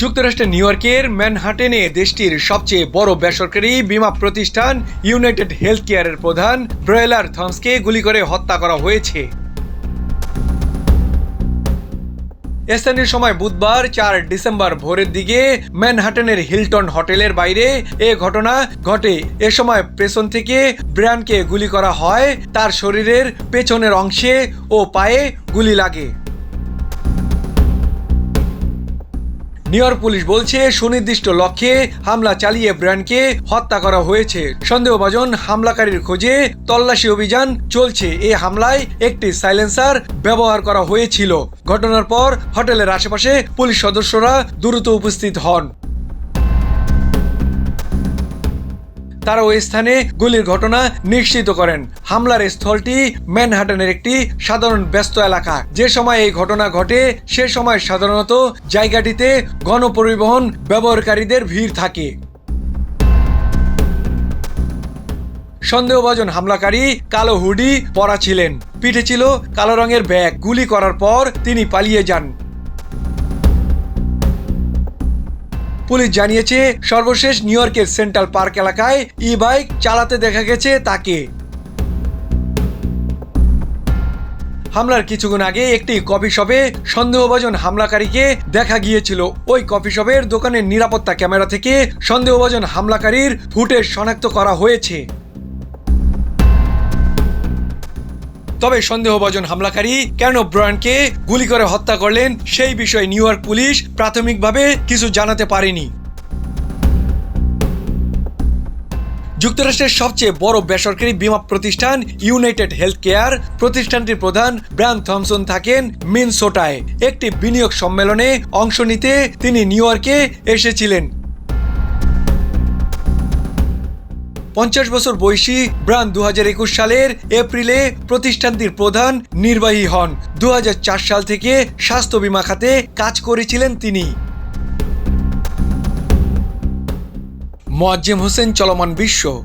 যুক্তরাষ্ট্রের নিউ ইয়র্কের ম্যানহাটেনে দেশটির সবচেয়ে বড় বেসরকারি বীমা প্রতিষ্ঠান ইউনাইটেড হেলথ কেয়ারের প্রধান ব্রয়েলার থমসকে গুলি করে হত্যা করা হয়েছে। স্থানীয় সময় বুধবার চার ডিসেম্বর ভোরের দিকে ম্যানহাটনের হিলটন হোটেলের বাইরে এ ঘটনা ঘটে। এ সময় পেছন থেকে ব্রায়ানকে গুলি করা হয়, তার শরীরের পেছনের অংশে ও পায়ে গুলি লাগে। নিউ ইয়র্ক পুলিশ বলছে, সুনির্দিষ্ট লক্ষ্যে হামলা চালিয়ে ব্র্যান্ডকে হত্যা করা হয়েছে। সন্দেহভাজন হামলাকারীর খোঁজে তল্লাশি অভিযান চলছে। এ হামলায় একটি সাইলেন্সার ব্যবহার করা হয়েছিল। ঘটনার পর হোটেলের আশেপাশে পুলিশ সদস্যরা দ্রুত উপস্থিত হন। তারা ওই স্থানে গুলির ঘটনা নিশ্চিত করেন। হামলার স্থলটি ম্যানহাটনের একটি সাধারণ ব্যস্ত এলাকা। যে সময় এই ঘটনা ঘটে, সে সময় সাধারণত জায়গাটিতে গণপরিবহন ব্যবহারকারীদের ভিড় থাকে। সন্দেহভাজন হামলাকারী কালো হুডি পরা ছিলেন। পিঠে ছিল কালো রঙের ব্যাগ। গুলি করার পর তিনি পালিয়ে যান। পুলিশ জানিয়েছে, সর্বশেষ নিউ ইয়র্কের সেন্ট্রাল পার্ক এলাকায় ই বাইক চালাতে দেখা গেছে তাকে। হামলার কিছুক্ষণ আগে একটি কফি শপে সন্দেহভাজন হামলাকারীকে দেখা গিয়েছিল। ওই কফি শপের দোকানের নিরাপত্তা ক্যামেরা থেকে সন্দেহভাজন হামলাকারীর ফুটেজ শনাক্ত করা হয়েছে। তবে সন্দেহভাজন হামলাকারী কেন ব্রায়ানকে গুলি করে হত্যা করলেন সেই বিষয়ে নিউ ইয়র্ক পুলিশ প্রাথমিকভাবে কিছু জানাতে পারেনি। যুক্তরাষ্ট্রের সবচেয়ে বড় বেসরকারি বীমা প্রতিষ্ঠান ইউনাইটেড হেলথ কেয়ার প্রতিষ্ঠানটির প্রধান ব্রায়ান থমসন থাকেন মিনসোটায়। একটি বিনিয়োগ সম্মেলনে অংশ নিতে তিনি নিউ ইয়র্কে এসেছিলেন। পঞ্চাশ বছর বয়সী ব্রান দু হাজার একুশ সালের এপ্রিলে প্রতিষ্ঠানটির প্রধান নির্বাহী হন। দু হাজার চার সাল থেকে স্বাস্থ্য বিমা খাতে কাজ করেছিলেন তিনি। মোয়াজ্জেম হোসেন, চলমান বিশ্ব।